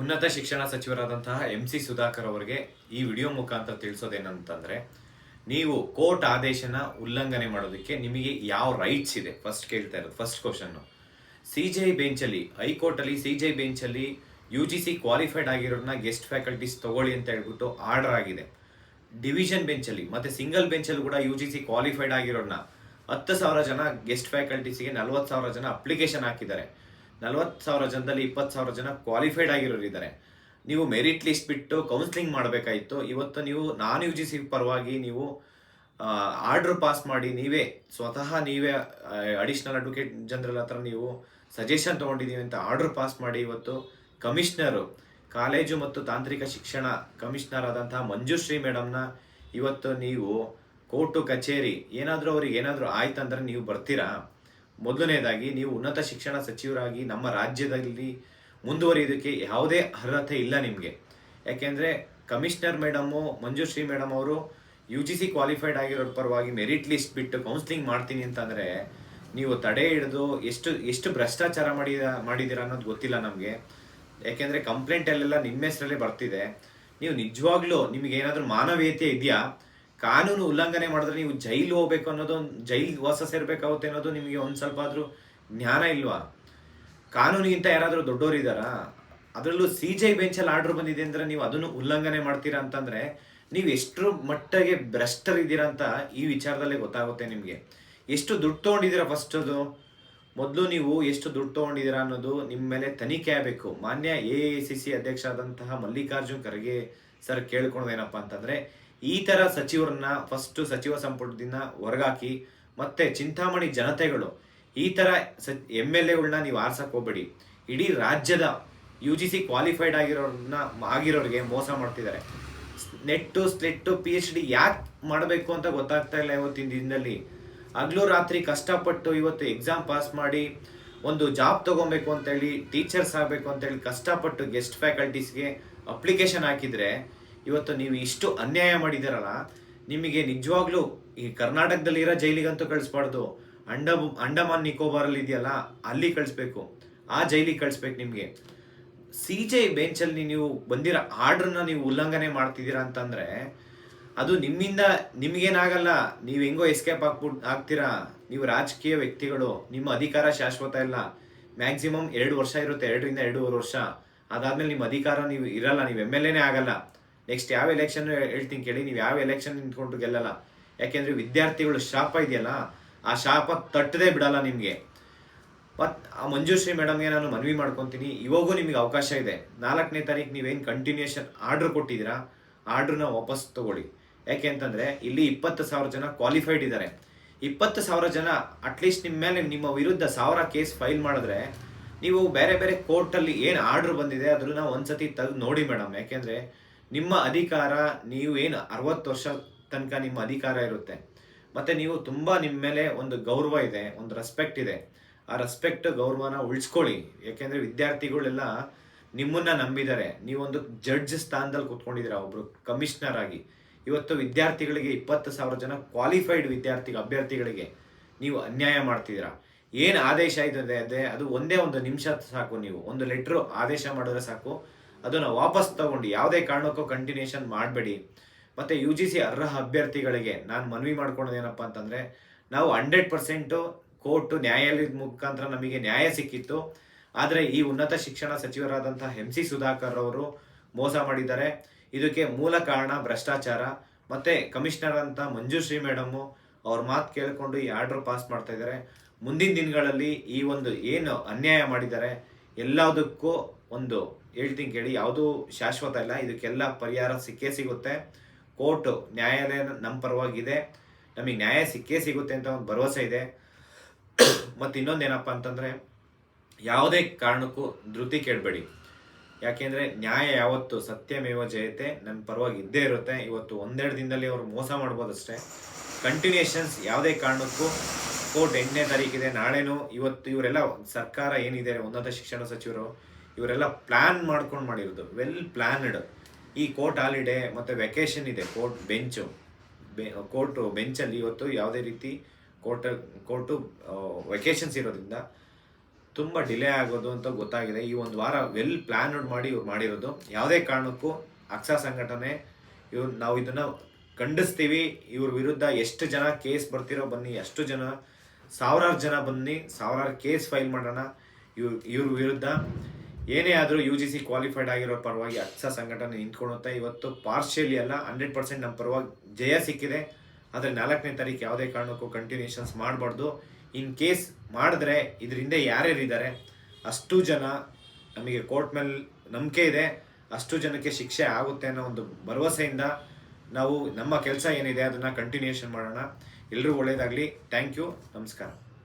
ಉನ್ನತ ಶಿಕ್ಷಣ ಸಚಿವರಾದಂತಹ M C Sudhakar ಅವರಿಗೆ ಈ ವಿಡಿಯೋ ಮುಖಾಂತರ ತಿಳಿಸೋದೇನಂತಂದ್ರೆ, ನೀವು ಕೋರ್ಟ್ ಆದೇಶನ ಉಲ್ಲಂಘನೆ ಮಾಡೋದಕ್ಕೆ ನಿಮಗೆ ಯಾವ ರೈಟ್ಸ್ ಇದೆ? ಫಸ್ಟ್ ಕೇಳ್ತಾ ಇರೋದು first question C J I ಬೆಂಚಲ್ಲಿ ಹೈಕೋರ್ಟಲ್ಲಿ ಸಿ ಜೆ ಐ ಬೆಂಚಲ್ಲಿ ಯು ಜಿ ಸಿ ಕ್ವಾಲಿಫೈಡ್ ಆಗಿರೋರನ್ನ ಗೆಸ್ಟ್ ಫ್ಯಾಕಲ್ಟೀಸ್ ತಗೊಳ್ಳಿ ಅಂತ ಹೇಳ್ಬಿಟ್ಟು ಆರ್ಡರ್ ಆಗಿದೆ. ಡಿವಿಷನ್ ಬೆಂಚಲ್ಲಿ ಮತ್ತೆ ಸಿಂಗಲ್ ಬೆಂಚಲ್ಲಿ ಕೂಡ ಯು ಜಿ ಸಿ ಕ್ವಾಲಿಫೈಡ್ ಆಗಿರೋರನ್ನ ಹತ್ತು ಸಾವಿರ ಜನ ಗೆಸ್ಟ್ ಫ್ಯಾಕಲ್ಟೀಸ್ಗೆ ನಲ್ವತ್ತು ಸಾವಿರ ಜನ ಅಪ್ಲಿಕೇಶನ್ ಹಾಕಿದ್ದಾರೆ. ನಲ್ವತ್ತು ಸಾವಿರ ಜನದಲ್ಲಿ ಇಪ್ಪತ್ತು ಸಾವಿರ ಜನ ಕ್ವಾಲಿಫೈಡ್ ಆಗಿರೋರು ಇದ್ದಾರೆ. ನೀವು ಮೆರಿಟ್ ಲಿಸ್ಟ್ ಬಿಟ್ಟು ಕೌನ್ಸಿಲಿಂಗ್ ಮಾಡಬೇಕಾಯಿತು. ಇವತ್ತು ನೀವು ನಾನ್ ಯು ಪರವಾಗಿ ನೀವು ಆರ್ಡ್ರ್ ಪಾಸ್ ಮಾಡಿ ನೀವೇ ಸ್ವತಃ ನೀವೇ ಅಡಿಷನಲ್ ಅಡ್ವೊಕೇಟ್ ಜನರಲ್ ಹತ್ರ ನೀವು ಸಜೆಷನ್ ತೊಗೊಂಡಿದ್ದೀವಿ ಅಂತ ಆರ್ಡ್ರ್ ಪಾಸ್ ಮಾಡಿ ಇವತ್ತು ಕಮಿಷನರು ಕಾಲೇಜು ಮತ್ತು ತಾಂತ್ರಿಕ ಶಿಕ್ಷಣ ಕಮಿಷನರ್ ಆದಂತಹ ಮಂಜುಶ್ರೀ ಮೇಡಮ್ನ ಇವತ್ತು ನೀವು ಕೋರ್ಟು ಕಚೇರಿ ಏನಾದರೂ ಅವ್ರಿಗೆ ಏನಾದರೂ ಆಯ್ತಂದ್ರೆ ನೀವು ಬರ್ತೀರಾ? ಮೊದಲನೇದಾಗಿ ನೀವು ಉನ್ನತ ಶಿಕ್ಷಣ ಸಚಿವರಾಗಿ ನಮ್ಮ ರಾಜ್ಯದಲ್ಲಿ ಮುಂದುವರಿಯೋದಕ್ಕೆ ಯಾವುದೇ ಅರ್ಹತೆ ಇಲ್ಲ ನಿಮಗೆ. ಯಾಕೆಂದರೆ ಕಮಿಷನರ್ ಮೇಡಮು, ಮಂಜುಶ್ರೀ ಮೇಡಮ್ ಅವರು ಯು ಜಿ ಸಿ ಕ್ವಾಲಿಫೈಡ್ ಆಗಿರೋ ಪರವಾಗಿ ಮೆರಿಟ್ ಲಿಸ್ಟ್ ಬಿಟ್ಟು ಕೌನ್ಸಿಲಿಂಗ್ ಮಾಡ್ತೀನಿ ಅಂತಂದರೆ ನೀವು ತಡೆ ಹಿಡಿದು ಎಷ್ಟು ಎಷ್ಟು ಭ್ರಷ್ಟಾಚಾರ ಮಾಡಿದ ಮಾಡಿದ್ದೀರಾ ಅನ್ನೋದು ಗೊತ್ತಿಲ್ಲ ನಮಗೆ. ಯಾಕೆಂದರೆ ಕಂಪ್ಲೇಂಟಲ್ಲೆಲ್ಲ ನಿಮ್ಮ ಹೆಸರಲ್ಲೇ ಬರ್ತಿದೆ. ನೀವು ನಿಜವಾಗ್ಲೂ ನಿಮಗೇನಾದರೂ ಮಾನವೀಯತೆ ಇದೆಯಾ? ಕಾನೂನು ಉಲ್ಲಂಘನೆ ಮಾಡಿದ್ರೆ ನೀವು ಜೈಲು ಹೋಗ್ಬೇಕು ಅನ್ನೋದು ಒಂದು ಜೈಲ್ ವಾಸ ಸೇರ್ಬೇಕಾಗುತ್ತೆ ಅನ್ನೋದು ನಿಮಗೆ ಒಂದು ಸ್ವಲ್ಪ ಆದರೂ ಜ್ಞಾನ ಇಲ್ವಾ? ಕಾನೂನಿಗಿಂತ ಯಾರಾದರೂ ದೊಡ್ಡವರು ಇದ್ದಾರಾ? ಅದರಲ್ಲೂ ಸಿ ಜೈ ಬೆಂಚಲ್ಲಿ ಆರ್ಡರ್ ಬಂದಿದೆ ಅಂದರೆ ನೀವು ಅದನ್ನು ಉಲ್ಲಂಘನೆ ಮಾಡ್ತೀರಾ ಅಂತಂದ್ರೆ ನೀವು ಎಷ್ಟು ಮಟ್ಟಿಗೆ ಭ್ರಷ್ಟರಿದ್ದೀರಾ ಅಂತ ಈ ವಿಚಾರದಲ್ಲೇ ಗೊತ್ತಾಗುತ್ತೆ ನಿಮಗೆ. ಎಷ್ಟು ದುಡ್ಡು ತೊಗೊಂಡಿದ್ದೀರಾ ಫಸ್ಟ್ ಅದು? ಮೊದಲು ನೀವು ಎಷ್ಟು ದುಡ್ಡು ತೊಗೊಂಡಿದ್ದೀರಾ ಅನ್ನೋದು ನಿಮ್ಮ ಮೇಲೆ ತನಿಖೆ ಆಗಬೇಕು. ಮಾನ್ಯ ಎ ಐ ಸಿ ಸಿ ಅಧ್ಯಕ್ಷ ಆದಂತಹ ಮಲ್ಲಿಕಾರ್ಜುನ್ ಖರ್ಗೆ ಸರ್ ಕೇಳ್ಕೊಳೋದೇನಪ್ಪ ಅಂತಂದ್ರೆ ಈ ತರ ಸಚಿವರನ್ನ ಫಸ್ಟ್ ಸಚಿವ ಸಂಪುಟದಿಂದ ಹೊರಗಾಕಿ, ಮತ್ತೆ ಚಿಂತಾಮಣಿ ಜನತೆಗಳು ಈ ತರ ಎಂ ಎಲ್ ಎಗಳನ್ನ ನೀವು ಆರ್ಸಕ್ ಹೋಗ್ಬೇಡಿ. ಇಡೀ ರಾಜ್ಯದ ಯು ಜಿ ಸಿ ಕ್ವಾಲಿಫೈಡ್ ಆಗಿರೋನ್ನ ಆಗಿರೋರಿಗೆ ಮೋಸ ಮಾಡ್ತಿದ್ದಾರೆ. ನೆಟ್ಟು, ಸ್ಲೆಟ್ಟು ಪಿ ಎಚ್ ಡಿ ಯಾಕೆ ಮಾಡಬೇಕು ಅಂತ ಗೊತ್ತಾಗ್ತಾ ಇಲ್ಲ ಇವತ್ತಿನ ದಿನದಲ್ಲಿ. ಹಗ್ಲು ರಾತ್ರಿ ಕಷ್ಟಪಟ್ಟು ಇವತ್ತು ಎಕ್ಸಾಮ್ ಪಾಸ್ ಮಾಡಿ, ಒಂದು ಜಾಬ್ ತೊಗೊಬೇಕು ಅಂತೇಳಿ ಟೀಚರ್ಸ್ ಆಗಬೇಕು ಅಂತೇಳಿ ಕಷ್ಟಪಟ್ಟು ಗೆಸ್ಟ್ ಫ್ಯಾಕಲ್ಟೀಸ್ಗೆ ಅಪ್ಲಿಕೇಶನ್ ಹಾಕಿದ್ರೆ ಇವತ್ತು ನೀವು ಇಷ್ಟು ಅನ್ಯಾಯ ಮಾಡಿದಿರಲ್ಲ ನಿಮಗೆ ನಿಜವಾಗ್ಲೂ ಈ ಕರ್ನಾಟಕದಲ್ಲಿ ಇರೋ ಜೈಲಿಗಂತೂ ಕಳಿಸ್ಬಾರ್ದು. ಅಂಡ ಅಂಡಮಾನ್ ನಿಕೋಬಾರಲ್ಲಿ ಇದೆಯಲ್ಲ, ಅಲ್ಲಿ ಕಳಿಸ್ಬೇಕು. ಆ ಜೈಲಿಗೆ ಕಳಿಸ್ಬೇಕು ನಿಮಗೆ. ಸಿ ಜೆ ಬೆಂಚಲ್ಲಿ ನೀವು ಬಂದಿರೋ ಆರ್ಡ್ರನ್ನ ನೀವು ಉಲ್ಲಂಘನೆ ಮಾಡ್ತಿದ್ದೀರಾ ಅಂತಂದ್ರೆ, ಅದು ನಿಮ್ಮಿಂದ ನಿಮ್ಗೇನಾಗಲ್ಲ, ನೀವು ಹೆಂಗೋ ಎಸ್ಕೇಪ್ ಆಗ್ಬಿಟ್ ಆಗ್ತೀರಾ ನೀವು ರಾಜಕೀಯ ವ್ಯಕ್ತಿಗಳು, ನಿಮ್ಮ ಅಧಿಕಾರ ಶಾಶ್ವತ ಇಲ್ಲ. ಮ್ಯಾಕ್ಸಿಮಮ್ ಎರಡು ವರ್ಷ ಇರುತ್ತೆ, ಎರಡರಿಂದ ಎರಡೂವರೆ ವರ್ಷ. ಅದಾದಮೇಲೆ ನಿಮ್ಮ ಅಧಿಕಾರ ನೀವು ಇರಲ್ಲ, ನೀವು ಎಂ ಎಲ್ ಎನೇ ಆಗಲ್ಲ. ನೆಕ್ಸ್ಟ್ ಯಾವ ಎಲೆಕ್ಷನ್ ಹೇಳ್ತೀನಿ ಕೇಳಿ, ನೀವು ಯಾವ ಎಲೆಕ್ಷನ್ ನಿಂತ್ಕೊಂಡು ಗೆಲ್ಲಲ್ಲ. ಯಾಕೆಂದ್ರೆ ವಿದ್ಯಾರ್ಥಿಗಳು ಶಾಪ ಇದೆಯಲ್ಲ, ಆ ಶಾಪ ತಟ್ಟದೇ ಬಿಡಲ್ಲ ನಿಮಗೆ. ಮತ್ತು ಆ ಮಂಜುಶ್ರೀ ಮೇಡಮ್ಗೆ ನಾನು ಮನವಿ ಮಾಡ್ಕೊತೀನಿ, ಇವಾಗೂ ನಿಮಗೆ ಅವಕಾಶ ಇದೆ. ನಾಲ್ಕನೇ ತಾರೀಕು ನೀವೇನು ಕಂಟಿನ್ಯೂಷನ್ ಆರ್ಡರ್ ಕೊಟ್ಟಿದ್ದೀರಾ ಆರ್ಡ್ರನ್ನ ವಾಪಸ್ ತಗೊಳ್ಳಿ. ಯಾಕೆ ಅಂತಂದ್ರೆ, ಇಲ್ಲಿ ಇಪ್ಪತ್ತು ಸಾವಿರ ಜನ ಕ್ವಾಲಿಫೈಡ್ ಇದ್ದಾರೆ. ಇಪ್ಪತ್ತು ಸಾವಿರ ಜನ ಅಟ್ಲೀಸ್ಟ್ ನಿಮ್ಮ ಮೇಲೆ ನಿಮ್ಮ ವಿರುದ್ಧ ಸಾವಿರ ಕೇಸ್ ಫೈಲ್ ಮಾಡಿದ್ರೆ, ನೀವು ಬೇರೆ ಬೇರೆ ಕೋರ್ಟಲ್ಲಿ ಏನು ಆರ್ಡ್ರ್ ಬಂದಿದೆ, ಅದನ್ನು ಒಂದು ಸತಿ ತೆಗೆದು ನೋಡಿ ಮೇಡಮ್. ಯಾಕೆಂದ್ರೆ ನಿಮ್ಮ ಅಧಿಕಾರ ನೀವು ಏನು ಅರವತ್ತು ವರ್ಷ ತನಕ ನಿಮ್ಮ ಅಧಿಕಾರ ಇರುತ್ತೆ. ಮತ್ತೆ ನೀವು ತುಂಬ ನಿಮ್ಮ ಮೇಲೆ ಒಂದು ಗೌರವ ಇದೆ, ಒಂದು ರೆಸ್ಪೆಕ್ಟ್ ಇದೆ. ಆ ರೆಸ್ಪೆಕ್ಟ್ ಗೌರವನ ಉಳಿಸ್ಕೊಳ್ಳಿ. ಯಾಕೆಂದ್ರೆ ವಿದ್ಯಾರ್ಥಿಗಳೆಲ್ಲ ನಿಮ್ಮನ್ನ ನಂಬಿದ್ದಾರೆ. ನೀವೊಂದು ಜಡ್ಜ್ ಸ್ಥಾನದಲ್ಲಿ ಕೂತ್ಕೊಂಡಿದ್ದೀರಾ ಒಬ್ರು ಕಮಿಷನರ್ ಆಗಿ. ಇವತ್ತು ವಿದ್ಯಾರ್ಥಿಗಳಿಗೆ ಇಪ್ಪತ್ತು ಸಾವಿರ ಜನ ಕ್ವಾಲಿಫೈಡ್ ವಿದ್ಯಾರ್ಥಿ ಅಭ್ಯರ್ಥಿಗಳಿಗೆ ನೀವು ಅನ್ಯಾಯ ಮಾಡ್ತಿದ್ದೀರಾ. ಏನು ಆದೇಶ ಇದೆ ಅದೇ, ಅದು ಒಂದೇ ಒಂದು ನಿಮಿಷ ಸಾಕು ನೀವು. ಒಂದು ಲೆಟ್ರು ಆದೇಶ ಮಾಡಿದ್ರೆ ಸಾಕು. ಅದನ್ನ ವಾಪಸ್ ತಗೊಂಡು ಯಾವುದೇ ಕಾರಣಕ್ಕೂ ಕಂಟಿನ್ಯೂಷನ್ ಮಾಡಬೇಡಿ. ಮತ್ತೆ ಯು ಜಿ ಸಿ ಅರ್ಹ ಅಭ್ಯರ್ಥಿಗಳಿಗೆ ನಾನು ಮನವಿ ಮಾಡ್ಕೊಳೋದೇನಪ್ಪ ಅಂತಂದ್ರೆ, ನಾವು ಹಂಡ್ರೆಡ್ ಪರ್ಸೆಂಟು ಕೋರ್ಟ್ ನ್ಯಾಯಾಲಯದ ಮುಖಾಂತರ ನಮಗೆ ನ್ಯಾಯ ಸಿಕ್ಕಿತ್ತು. ಆದರೆ ಈ ಉನ್ನತ ಶಿಕ್ಷಣ ಸಚಿವರಾದಂಥ ಎಂ ಸಿ ಸುಧಾಕರ್ ಅವರು ಮೋಸ ಮಾಡಿದ್ದಾರೆ. ಇದಕ್ಕೆ ಮೂಲ ಕಾರಣ ಭ್ರಷ್ಟಾಚಾರ. ಮತ್ತೆ ಕಮಿಷನರ್ ಅಂತ ಮಂಜುಶ್ರೀ ಮೇಡಮು ಅವ್ರ ಮಾತು ಕೇಳಿಕೊಂಡು ಈ ಆರ್ಡರ್ ಪಾಸ್ ಮಾಡ್ತಾ ಇದ್ದಾರೆ. ಮುಂದಿನ ದಿನಗಳಲ್ಲಿ ಈ ಒಂದು ಏನು ಅನ್ಯಾಯ ಮಾಡಿದ್ದಾರೆ, ಎಲ್ಲದಕ್ಕೂ ಒಂದು ಹೇಳ್ತೀನಿ ಕೇಳಿ, ಯಾವುದೂ ಶಾಶ್ವತ ಇಲ್ಲ. ಇದಕ್ಕೆಲ್ಲ ಪರಿಹಾರ ಸಿಕ್ಕೇ ಸಿಗುತ್ತೆ. ಕೋರ್ಟ್ ನ್ಯಾಯಾಲಯ ನಮ್ಮ ಪರವಾಗಿದೆ. ನಮಗೆ ನ್ಯಾಯ ಸಿಕ್ಕೇ ಸಿಗುತ್ತೆ ಅಂತ ಒಂದು ಭರವಸೆ ಇದೆ. ಮತ್ತು ಇನ್ನೊಂದೇನಪ್ಪ ಅಂತಂದರೆ, ಯಾವುದೇ ಕಾರಣಕ್ಕೂ ಧೃತಿ ಕೇಳಬೇಡಿ ಯಾಕೆಂದರೆ ನ್ಯಾಯ ಯಾವತ್ತು ಸತ್ಯಮೇವ ಜಯತೆ ನನ್ನ ಪರವಾಗಿ ಇದ್ದೇ ಇರುತ್ತೆ. ಇವತ್ತು ಒಂದೆರಡು ದಿನದಲ್ಲಿ ಅವರು ಮೋಸ ಮಾಡ್ಬೋದಷ್ಟೇ. ಕಂಟಿನ್ಯೂಷನ್ಸ್ ಯಾವುದೇ ಕಾರಣಕ್ಕೂ ಕೋರ್ಟ್ ಎಂಟನೇ ತಾರೀಕಿದೆ, ನಾಳೆನೂ ಇವತ್ತು ಇವರೆಲ್ಲ ಸರ್ಕಾರ ಏನಿದೆ, ಉನ್ನತ ಶಿಕ್ಷಣ ಸಚಿವರು ಇವರೆಲ್ಲ ಪ್ಲಾನ್ ಮಾಡ್ಕೊಂಡು ಮಾಡಿರೋದು. ವೆಲ್ ಪ್ಲಾನ್ಡ್ ಈ ಕೋರ್ಟ್ ಹಾಲಿಡೇ ಮತ್ತು ವೆಕೇಷನ್ ಇದೆ ಕೋರ್ಟ್ ಬೆಂಚು ಬೆ ಕೋರ್ಟು ಬೆಂಚಲ್ಲಿ ಇವತ್ತು ಯಾವುದೇ ರೀತಿ ಕೋರ್ಟ್ ಕೋರ್ಟು ವೆಕೇಷನ್ಸ್ ಇರೋದ್ರಿಂದ ತುಂಬ ಡಿಲೇ ಆಗೋದು ಅಂತ ಗೊತ್ತಾಗಿದೆ. ಈ ಒಂದು ವಾರ ವೆಲ್ ಪ್ಲಾನ್ಡ್ ಮಾಡಿ ಇವ್ರು ಮಾಡಿರೋದು. ಯಾವುದೇ ಕಾರಣಕ್ಕೂ ಅಕ್ಸಾ ಸಂಘಟನೆ ಇವ್ರು, ನಾವು ಇದನ್ನು ಖಂಡಿಸ್ತೀವಿ. ಇವ್ರ ವಿರುದ್ಧ ಎಷ್ಟು ಜನ ಕೇಸ್ ಬರ್ತಿರೋ ಬನ್ನಿ ಎಷ್ಟು ಜನ, ಸಾವಿರಾರು ಜನ ಬನ್ನಿ, ಸಾವಿರಾರು ಕೇಸ್ ಫೈಲ್ ಮಾಡೋಣ. ಇವ್ರ ಇವ್ರ ವಿರುದ್ಧ ಏನೇ ಆದರೂ ಯು ಜಿ ಸಿ ಕ್ವಾಲಿಫೈಡ್ ಆಗಿರೋ ಪರವಾಗಿ ಅಕ್ಸಾ ಸಂಘಟನೆ ನಿಂತ್ಕೊಳುತ್ತೆ ಇವತ್ತು ಪಾರ್ಷಿಯಲಿ ಅಲ್ಲ ಹಂಡ್ರೆಡ್ ಪರ್ಸೆಂಟ್ ನಮ್ಮ ಪರವಾಗಿ ಜಯ ಸಿಕ್ಕಿದೆ. ಆದರೆ ನಾಲ್ಕನೇ ತಾರೀಕು ಯಾವುದೇ ಕಾರಣಕ್ಕೂ ಕಂಟಿನ್ಯೂಷನ್ಸ್ ಮಾಡಬಾರ್ದು. ಇನ್ ಕೇಸ್ ಮಾಡಿದ್ರೆ ಇದರಿಂದ ಯಾರ್ಯಾರಿದ್ದಾರೆ ಅಷ್ಟು ಜನ ನಮಗೆ ಕೋರ್ಟ್ ಮೇಲೆ ನಂಬಿಕೆ ಇದೆ. ಅಷ್ಟು ಜನಕ್ಕೆ ಶಿಕ್ಷೆ ಆಗುತ್ತೆ ಅನ್ನೋ ಒಂದು ಭರವಸೆಯಿಂದ ನಾವು ನಮ್ಮ ಕೆಲಸ ಏನಿದೆ ಅದನ್ನು ಕಂಟಿನ್ಯೂಷನ್ ಮಾಡೋಣ. ಎಲ್ಲರೂ ಒಳ್ಳೆಯದಾಗಲಿ ಥ್ಯಾಂಕ್ ಯು ನಮಸ್ಕಾರ.